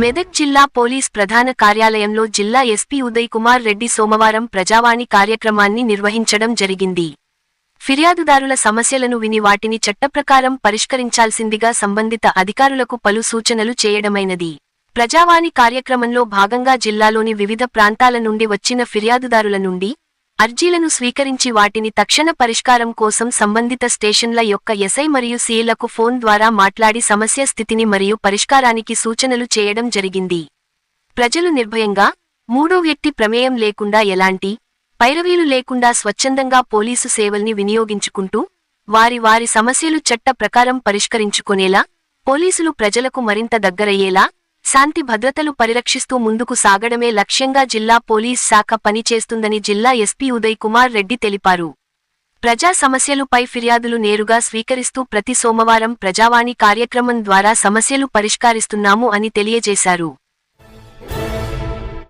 మెదక్ జిల్లా పోలీస్ ప్రధాన కార్యాలయంలో జిల్లా ఎస్పీ ఉదయ్ కుమార్ రెడ్డి సోమవారం ప్రజావాణి కార్యక్రమాన్ని నిర్వహించడం జరిగింది. ఫిర్యాదుదారుల సమస్యలను విని వాటిని చట్టప్రకారం పరిష్కరించాల్సిందిగా సంబంధిత అధికారులకు పలు సూచనలు చేయడమైనది. ప్రజావాణి కార్యక్రమంలో భాగంగా జిల్లాలోని వివిధ ప్రాంతాల నుండి వచ్చిన ఫిర్యాదుదారుల నుండి అర్జీలను స్వీకరించి వాటిని తక్షణ పరిష్కారం కోసం సంబంధిత స్టేషన్ల యొక్క ఎస్ఐ మరియు సీలకు ఫోన్ ద్వారా మాట్లాడి సమస్య స్థితిని మరియు పరిష్కారానికి సూచనలు చేయడం జరిగింది. ప్రజలు నిర్భయంగా మూడో వ్యక్తి ప్రమేయం లేకుండా ఎలాంటి పైరవీలు లేకుండా స్వచ్ఛందంగా పోలీసు సేవల్ని వినియోగించుకుంటూ వారి వారి సమస్యలు చట్ట ప్రకారం పరిష్కరించుకునేలా పోలీసులు ప్రజలకు మరింత దగ్గరయ్యేలా శాంతి భద్రతలు పరిరక్షిస్తూ ముందుకు సాగడమే లక్ష్యంగా జిల్లా పోలీస్ శాఖ పనిచేస్తుందని జిల్లా ఎస్పీ ఉదయ్ కుమార్ రెడ్డి తెలిపారు. ప్రజా సమస్యలుపై ఫిర్యాదులు నేరుగా స్వీకరిస్తూ ప్రతి సోమవారం ప్రజావాణి కార్యక్రమం ద్వారా సమస్యలు పరిష్కారిస్తున్నాము అని తెలియజేశారు.